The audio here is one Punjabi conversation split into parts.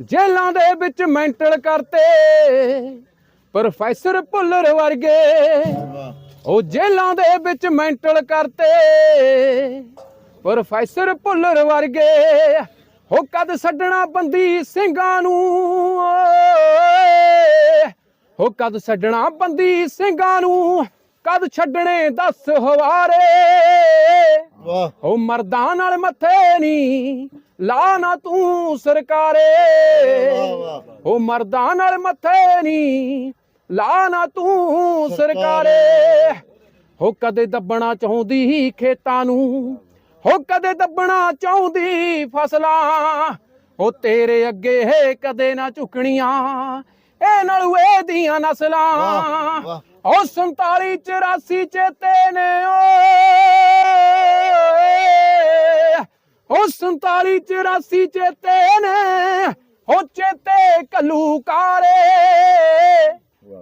ਜੇਲਾਂ ਦੇ ਵਿੱਚ ਮੈਂਟਲ ਕਰਤੇ। ਪ੍ਰੋਫੈਸਰ ਭੁੱਲਰ ਵਰਗੇ ਉਹ ਜੇਲਾਂ ਦੇ ਵਿੱਚ ਮੈਂਟਲ ਕਰਤੇ। ਪ੍ਰੋਫੈਸਰ ਭੁੱਲਰ ਵਰਗੇ ਹੋ ਕਦ ਛੱਡਣਾ ਬੰਦੀ ਸਿੰਘਾਂ ਨੂੰ? ਓਏ। ਹੋ ਕਦ ਛੱਡਣਾ ਬੰਦੀ ਸਿੰਘਾਂ ਨੂੰ? ਕਦ ਛੱਡਣੇ ਦਸ ਹਵਾਰੇ? ਵਾਹ। ਉਹ ਮਰਦਾਂ ਨਾਲ ਮੱਥੇ ਨਹੀਂ ਲਾ ਨਾ ਤੂੰ ਸਰਕਾਰੇ। ਉਹ ਮਰਦਾਂ ਨਾਲ ਮੱਥੇ ਨਹੀਂ ਲਾ ਨਾ ਤੂੰ ਸਰਕਾਰੇ। ਹੋ ਕਦੇ ਦੱਬਣਾ ਚਾਹੁੰਦੀ ਖੇਤਾਂ ਨੂੰ। ਹੋ ਕਦੇ ਦੱਬਣਾ ਚਾਹੁੰਦੀ ਫਸਲਾਂ। ਉਹ ਤੇਰੇ ਅੱਗੇ ਹੈ ਕਦੇ ਨਾ ਝੁਕਣੀਆਂ। ਇਹ ਨਾਲ ਦੀਆਂ ਨਸਲਾਂ। ਉਹ 47 84 ਚੇਤੇ ਨੇ ਉਹ 47 84 ਚੇਤੇ ਨੇ ਉਹ ਚੇਤੇ ਕਲੂਕਾਰੇ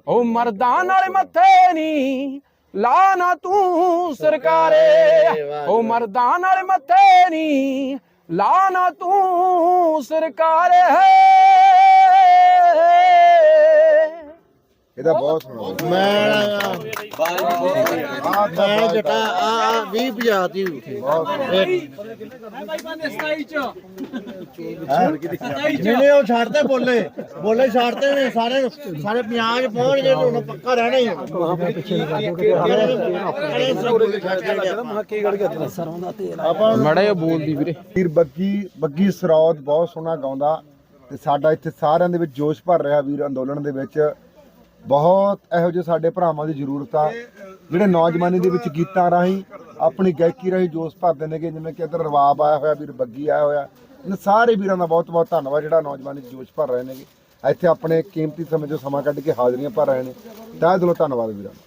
ਉਹ ਮਰਦਾਂ ਨਾਲ ਮੱਥੇ ਨਹੀਂ ਲਾ ਨਾ ਤੂੰ ਸਰਕਾਰੇ। ਉਹ ਮਰਦਾਂ ਨਾਲ ਮੱਥੇ ਨਹੀਂ ਲਾ ਨਾ ਤੂੰ ਸਰਕਾਰੇ। ਇਹਦਾ ਬਹੁਤ ਮੈਂ ਮੈਂ ਜਟਾ ਆ ਆ 20 ਪੰਜਾਤੀ ਨਹੀਂ ਨਹੀਂ ਉਹ ਛੱਡਦੇ ਬੋਲੇ ਬੋਲੇ ਛੱਡਦੇ ਨੇ ਸਾਰੇ ਸਾਰੇ ਪੰਜਾਬ 'ਚ ਪਹੁੰਚ ਗਏ ਹੁਣ ਪੱਕਾ ਰਹਿਣਾ ਹੀ ਆਪਾਂ ਮੜਾ ਬੋਲਦੀ ਵੀਰੇ। ਵੀਰ ਬੱਗੀ ਬੱਗੀ ਸਰੌਦ ਬਹੁਤ ਸੋਹਣਾ ਗਾਉਂਦਾ ਤੇ ਸਾਡਾ ਇੱਥੇ ਸਾਰਿਆਂ ਦੇ ਵਿੱਚ ਜੋਸ਼ ਭਰ ਰਿਹਾ ਵੀਰ ਅੰਦੋਲਨ ਦੇ ਵਿੱਚ। ਬਹੁਤ ਇਹੋ ਜਿਹੇ ਸਾਡੇ ਭਰਾਵਾਂ ਦੀ ਜ਼ਰੂਰਤ ਆ ਜਿਹੜੇ ਨੌਜਵਾਨੀ ਦੇ ਵਿੱਚ ਗੀਤਾਂ ਰਾਹੀਂ ਆਪਣੀ ਗਾਇਕੀ ਰਾਹੀਂ ਜੋਸ਼ ਭਰਦੇ ਨੇਗੇ, ਜਿਵੇਂ ਕਿ ਇੱਧਰ ਰਵਾਬ ਆਇਆ ਹੋਇਆ, ਵੀਰ ਬੱਗੀ ਆਇਆ ਹੋਇਆ। ਇਹਨਾਂ ਸਾਰੇ ਵੀਰਾਂ ਦਾ ਬਹੁਤ ਬਹੁਤ ਧੰਨਵਾਦ, ਜਿਹੜਾ ਨੌਜਵਾਨੀ ਜੋਸ਼ ਭਰ ਰਹੇ ਨੇਗੇ। ਇੱਥੇ ਆਪਣੇ ਕੀਮਤੀ ਸਮੇਂ 'ਚੋਂ ਸਮਾਂ ਕੱਢ ਕੇ ਹਾਜ਼ਰੀਆਂ ਭਰ ਰਹੇ ਨੇ। ਤਾਂ ਦਿਲੋਂ ਧੰਨਵਾਦ ਵੀਰਾਂ ਦਾ।